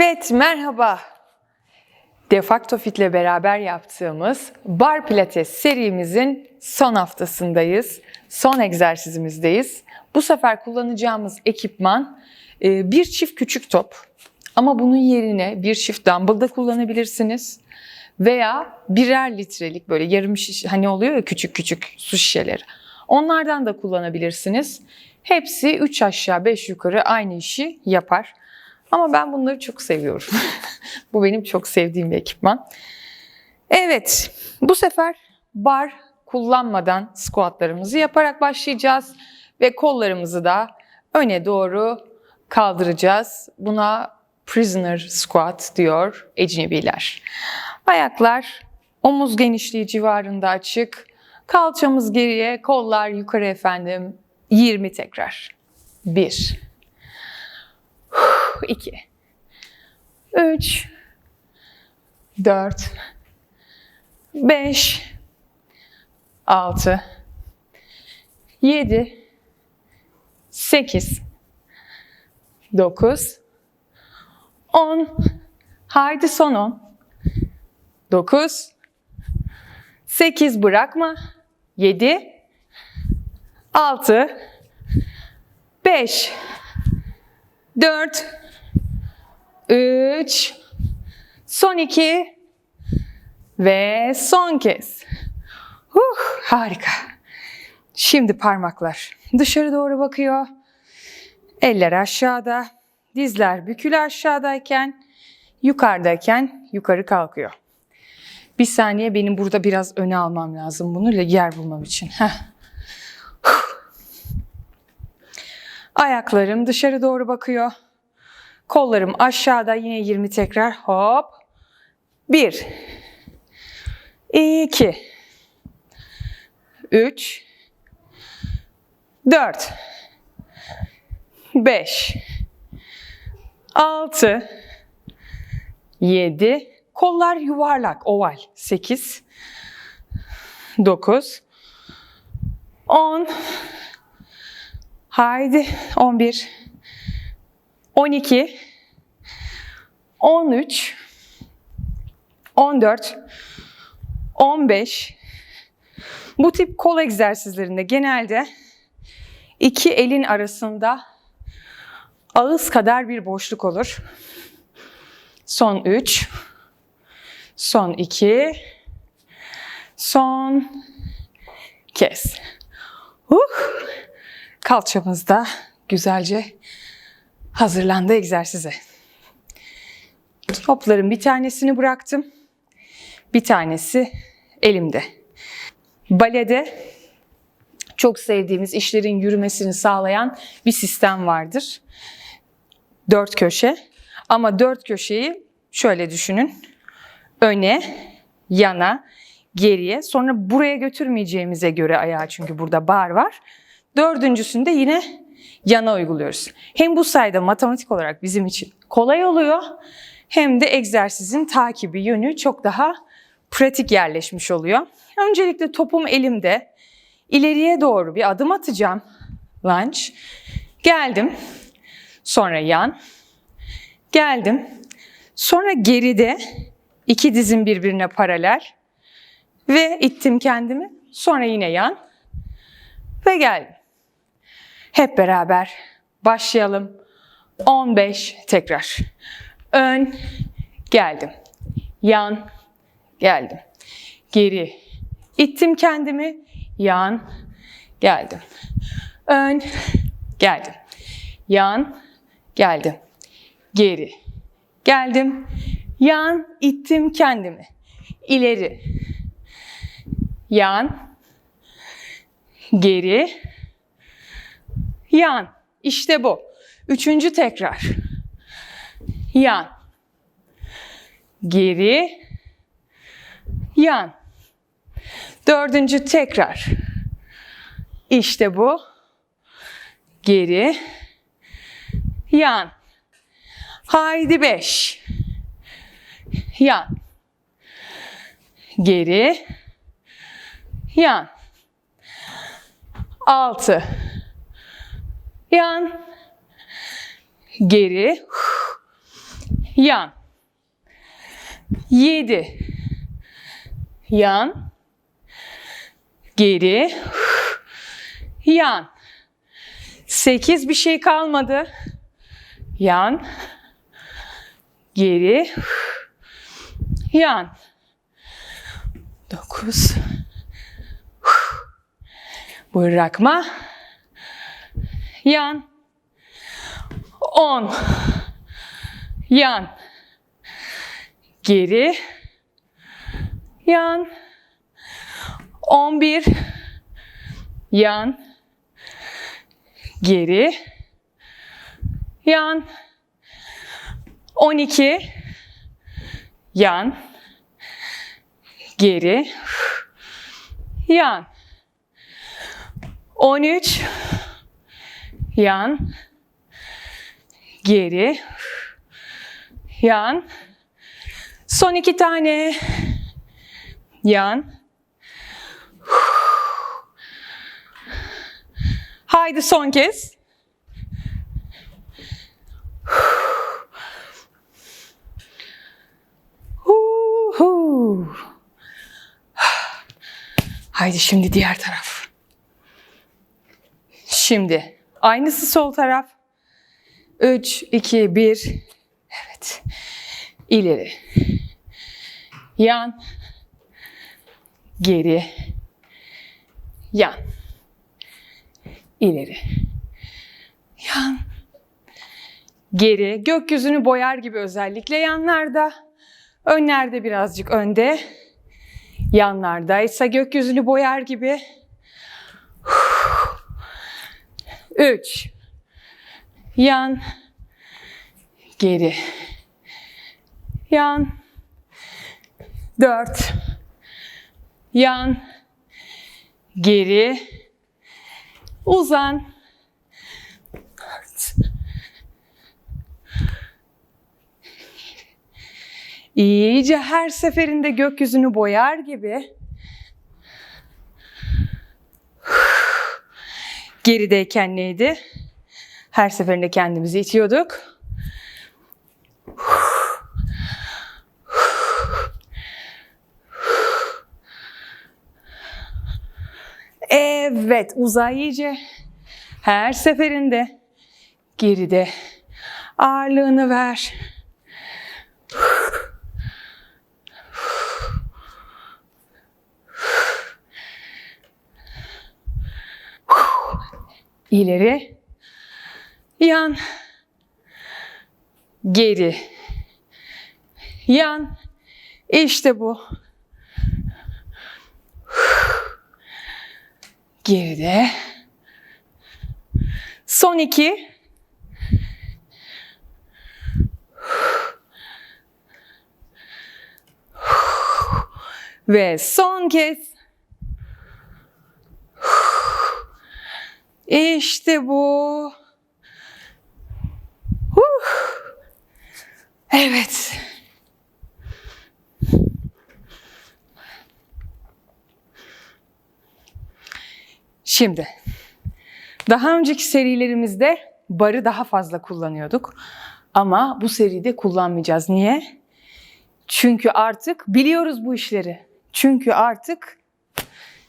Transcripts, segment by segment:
Evet, merhaba. Defacto Fit ile beraber yaptığımız Bar Pilates serimizin son haftasındayız. Son egzersizimizdeyiz. Bu sefer kullanacağımız ekipman e, bir çift küçük top. Ama bunun yerine bir çift dumbbell da kullanabilirsiniz. Veya birer litrelik böyle yarım şiş hani oluyor ya küçük küçük su şişeleri. Onlardan da kullanabilirsiniz. Hepsi 3 aşağı 5 yukarı aynı işi yapar. Ama ben bunları çok seviyorum. bu benim çok sevdiğim bir ekipman. Evet, bu sefer bar kullanmadan squatlarımızı yaparak başlayacağız ve kollarımızı da öne doğru kaldıracağız. Buna prisoner squat diyor ecnebiler. Ayaklar omuz genişliği civarında açık. Kalçamız geriye, kollar yukarı efendim. 20 tekrar. 1 2 3 4 5 6 7 8 9 10 Haydi son 10 9 8 bırakma. 7 6 5 4 3 son 2 ve son kez. Huh, harika. Şimdi parmaklar dışarı doğru bakıyor. Eller aşağıda. Dizler bükülü aşağıdayken, yukarıdayken yukarı kalkıyor. Bir saniye benim burada biraz öne almam lazım bunu yer bulmam için. Heh. Ayaklarım dışarı doğru bakıyor. Kollarım aşağıda. Yine 20 tekrar. Hop. 1 2 3 4 5 6 7 Kollar yuvarlak, oval. 8 9 10 Haydi 11 12 13 14 15 Bu tip kol egzersizlerinde genelde iki elin arasında ağız kadar bir boşluk olur. Son 3 Son 2 Son kez. Uh! Kalçamız da güzelce hazırlandı egzersize. Topların bir tanesini bıraktım. Bir tanesi elimde. Balede çok sevdiğimiz işlerin yürümesini sağlayan bir sistem vardır. Dört köşe. Ama dört köşeyi şöyle düşünün. Öne, yana, geriye. Sonra buraya götürmeyeceğimize göre ayağı çünkü burada bar var. Dördüncüsünde yine yana uyguluyoruz. Hem bu sayede matematik olarak bizim için kolay oluyor hem de egzersizin takibi yönü çok daha pratik yerleşmiş oluyor. Öncelikle topum elimde. İleriye doğru bir adım atacağım. Lunge. Geldim. Sonra yan. Geldim. Sonra geride iki dizim birbirine paralel. Ve ittim kendimi. Sonra yine yan. Ve geldim. Hep beraber başlayalım. 15 tekrar. Ön, geldim. Yan, geldim. Geri, ittim kendimi. Yan, geldim. Ön, geldim. Yan, geldim. Geri, geldim. Yan, ittim kendimi. İleri, yan, geri, yan. İşte bu. Üçüncü tekrar. Yan. Geri. Yan. Dördüncü tekrar. İşte bu. Geri. Yan. Haydi beş. Yan. Geri. Yan. Altı. Yan. Geri. yan, yedi, yan, geri, yan, sekiz bir şey kalmadı, yan, geri, yan, dokuz, bırakma, yan, on, yan, geri, yan, 11, yan, geri, yan, 12, yan, geri, yan, 13, yan, geri, yan, son iki tane, yan, haydi son kez. Haydi şimdi diğer taraf. Şimdi aynısı sol taraf. 3, 2, 1. Evet. İleri. Yan. Geri. Yan. İleri. Yan. Geri. Gökyüzünü boyar gibi özellikle yanlarda. Önlerde birazcık önde. Yanlarda ise gökyüzünü boyar gibi. Üç. Yan. Geri. Yan. Dört. Yan. Geri. Uzan. İyice her seferinde gökyüzünü boyar gibi gerideyken neydi? Her seferinde kendimizi itiyorduk. Evet, uzay iyice. Her seferinde geride ağırlığını ver. İleri, yan, geri, yan. İşte bu. Geride. Son iki. Ve son kez. İşte bu. Huh. Evet. Şimdi daha önceki serilerimizde barı daha fazla kullanıyorduk. Ama bu seride kullanmayacağız. Niye? Çünkü artık biliyoruz bu işleri. Çünkü artık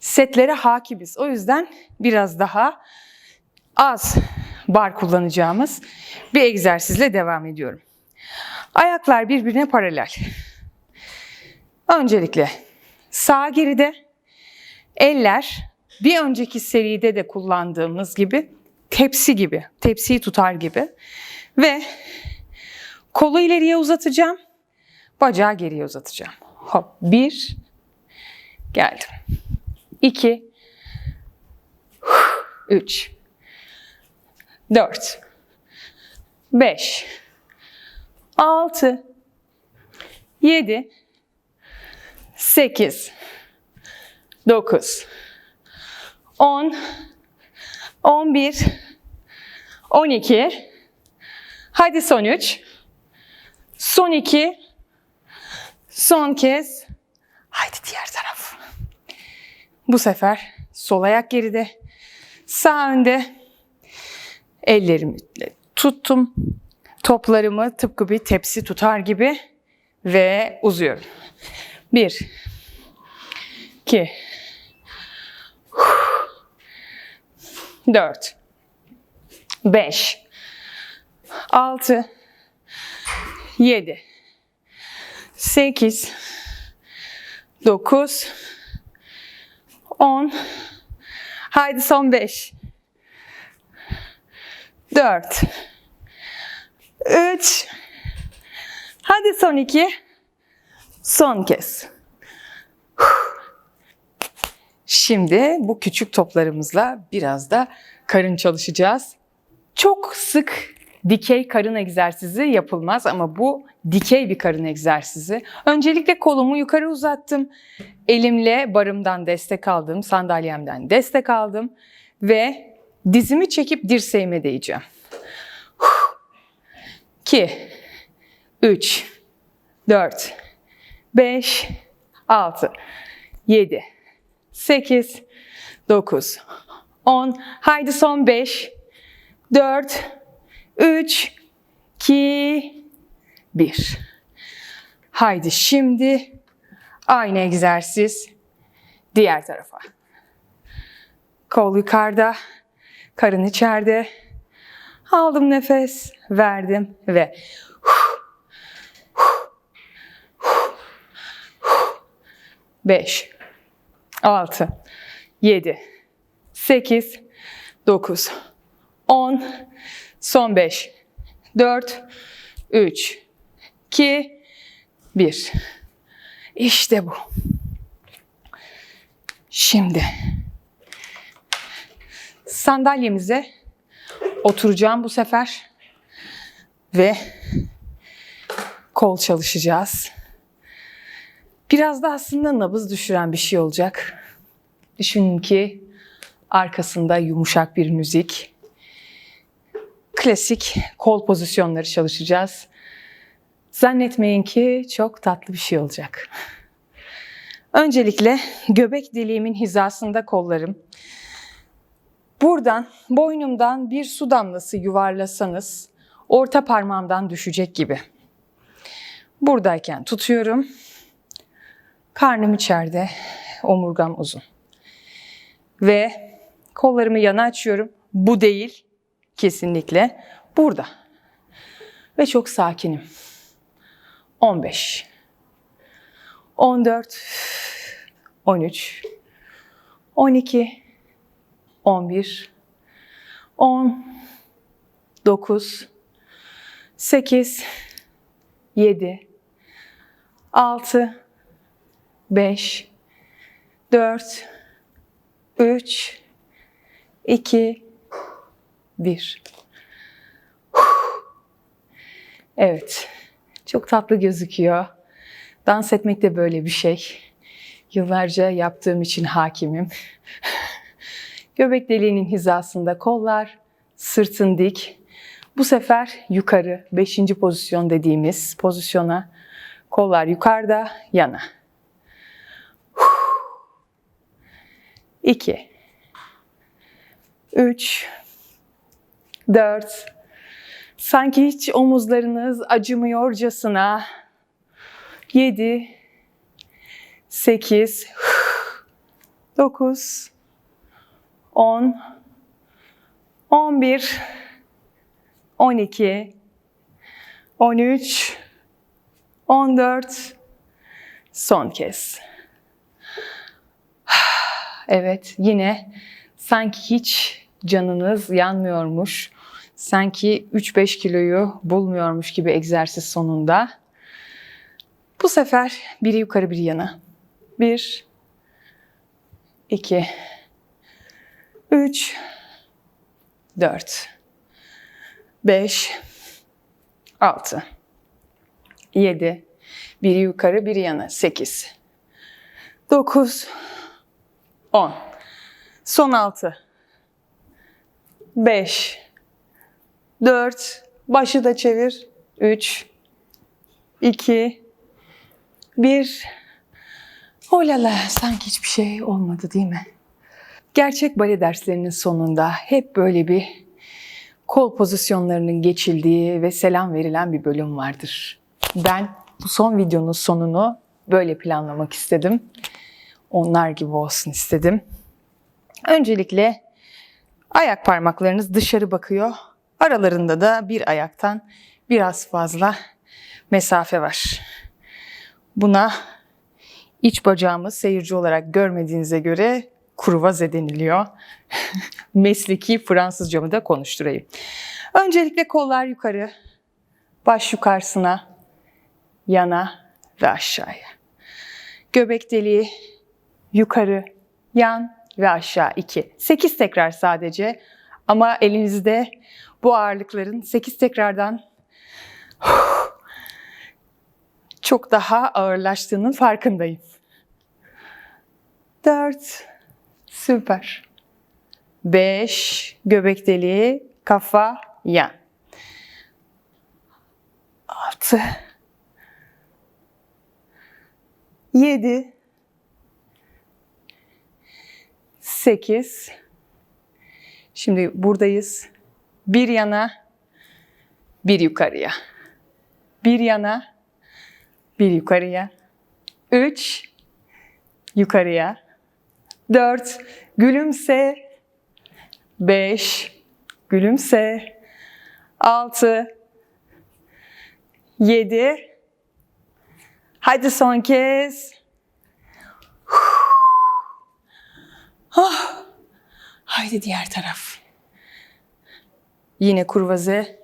setlere hakimiz. O yüzden biraz daha az bar kullanacağımız bir egzersizle devam ediyorum. Ayaklar birbirine paralel. Öncelikle sağ geride, eller bir önceki seride de kullandığımız gibi tepsi gibi, tepsiyi tutar gibi ve kolu ileriye uzatacağım, bacağı geriye uzatacağım. Hop, bir, geldim. İki, üç, dört, beş, altı, yedi, sekiz, dokuz, on, on bir, on iki, hadi son üç, son iki, son kez, haydi diğer taraf. Bu sefer sol ayak geride, sağ önde. Ellerimi tuttum Toplarımı tıpkı bir tepsi tutar gibi ve uzuyorum. Bir, iki, dört, beş, altı, yedi, sekiz, dokuz, on. Haydi son beş. Dört. Üç. Hadi son iki. Son kez. Şimdi bu küçük toplarımızla biraz da karın çalışacağız. Çok sık dikey karın egzersizi yapılmaz ama bu dikey bir karın egzersizi. Öncelikle kolumu yukarı uzattım. Elimle barımdan destek aldım, sandalyemden destek aldım ve dizimi çekip dirseğime değeceğim. 2 3 4 5 6 7 8 9 10 Haydi son 5 4 3 2 1 Haydi şimdi aynı egzersiz diğer tarafa. Kol yukarıda, karın içeride. Aldım nefes, verdim ve beş, altı, yedi, sekiz, dokuz, on, son beş, dört, üç, iki, bir. İşte bu. Şimdi sandalyemize oturacağım bu sefer ve kol çalışacağız. Biraz da aslında nabız düşüren bir şey olacak. Düşünün ki arkasında yumuşak bir müzik. Klasik kol pozisyonları çalışacağız. Zannetmeyin ki çok tatlı bir şey olacak. Öncelikle göbek deliğimin hizasında kollarım. Buradan boynumdan bir su damlası yuvarlasanız orta parmağımdan düşecek gibi. Buradayken tutuyorum. Karnım içeride, omurgam uzun. Ve kollarımı yana açıyorum. Bu değil, kesinlikle. Burada. Ve çok sakinim. 15 14 13 12 11 10 9 8 7 6 5 4 3 2 1 Evet. Çok tatlı gözüküyor. Dans etmek de böyle bir şey. Yıllarca yaptığım için hakimim. Göbek deliğinin hizasında kollar, sırtın dik. Bu sefer yukarı, beşinci pozisyon dediğimiz pozisyona kollar yukarıda, yana. İki, üç, dört, sanki hiç omuzlarınız acımıyorcasına. Yedi, sekiz, dokuz, 10 11 12 13 14 son kez. Evet, yine sanki hiç canınız yanmıyormuş. Sanki 3-5 kiloyu bulmuyormuş gibi egzersiz sonunda. Bu sefer biri yukarı biri yana. 1 2 3 4 5 6 7 biri yukarı biri yana 8 9 10 son 6 5 4 başı da çevir 3 2 1 Olala sanki hiçbir şey olmadı değil mi? Gerçek bale derslerinin sonunda hep böyle bir kol pozisyonlarının geçildiği ve selam verilen bir bölüm vardır. Ben bu son videonun sonunu böyle planlamak istedim. Onlar gibi olsun istedim. Öncelikle ayak parmaklarınız dışarı bakıyor. Aralarında da bir ayaktan biraz fazla mesafe var. Buna iç bacağımı seyirci olarak görmediğinize göre kurvaze deniliyor. Mesleki Fransızcamı da konuşturayım. Öncelikle kollar yukarı, baş yukarısına, yana ve aşağıya. Göbek deliği yukarı, yan ve aşağı 2. 8 tekrar sadece ama elinizde bu ağırlıkların 8 tekrardan çok daha ağırlaştığının farkındayım. 4 Süper. 5 göbek deliği, kafa, yan. 6 7 8 Şimdi buradayız. Bir yana, bir yukarıya. Bir yana, bir yukarıya. Üç, yukarıya. Dört, gülümse. Beş, gülümse. Altı, yedi. Hadi son kez. Ah. Haydi diğer taraf. Yine kurvaze,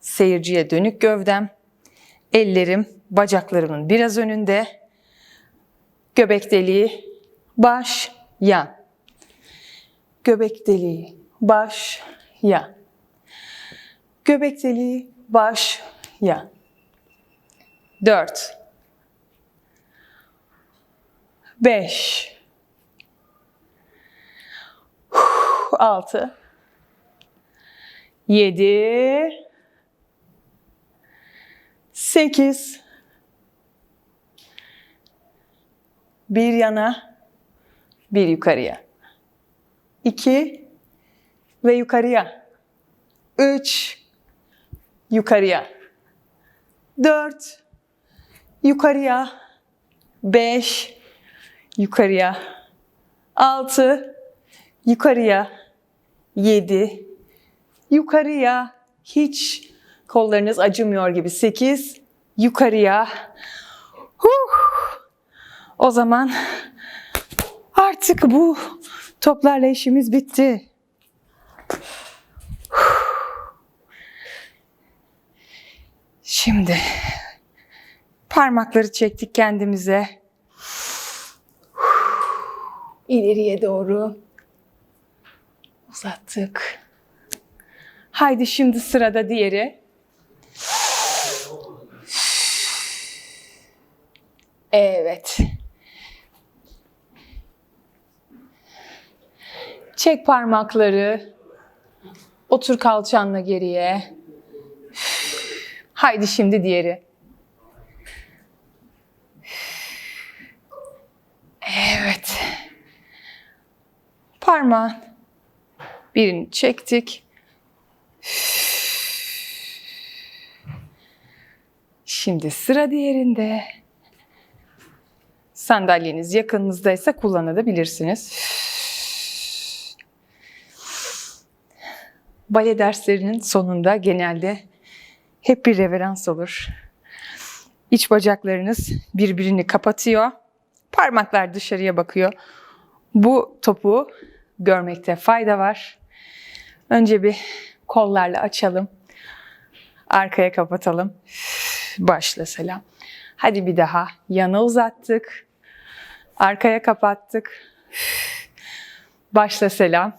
seyirciye dönük gövdem, ellerim bacaklarımın biraz önünde, göbek deliği, baş, yan. Göbek deliği, baş, yan. Göbek deliği, baş, yan. Dört. Beş. Altı. Yedi. Sekiz. Bir yana, bir yukarıya. İki ve yukarıya. Üç, yukarıya. Dört, yukarıya. Beş, yukarıya. Altı, yukarıya. Yedi, yukarıya. Hiç kollarınız acımıyor gibi. Sekiz, yukarıya. Huh. O zaman artık bu toplarla işimiz bitti. Şimdi parmakları çektik kendimize. İleriye doğru uzattık. Haydi şimdi sırada diğeri. Evet. Çek parmakları. Otur kalçanla geriye. Haydi şimdi diğeri. Evet. Parmağın birini çektik. Şimdi sıra diğerinde. Sandalyeniz yakınınızdaysa kullanabilirsiniz. Bale derslerinin sonunda genelde hep bir reverans olur. İç bacaklarınız birbirini kapatıyor. Parmaklar dışarıya bakıyor. Bu topu görmekte fayda var. Önce bir kollarla açalım. Arkaya kapatalım. Başla selam. Hadi bir daha. Yana uzattık. Arkaya kapattık. Başla selam.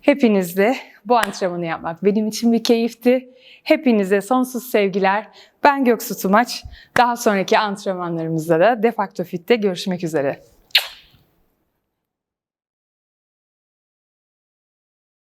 Hepinizle bu antrenmanı yapmak benim için bir keyifti. Hepinize sonsuz sevgiler. Ben Göksu Tumaç. Daha sonraki antrenmanlarımızda da Defakto Fit'te görüşmek üzere.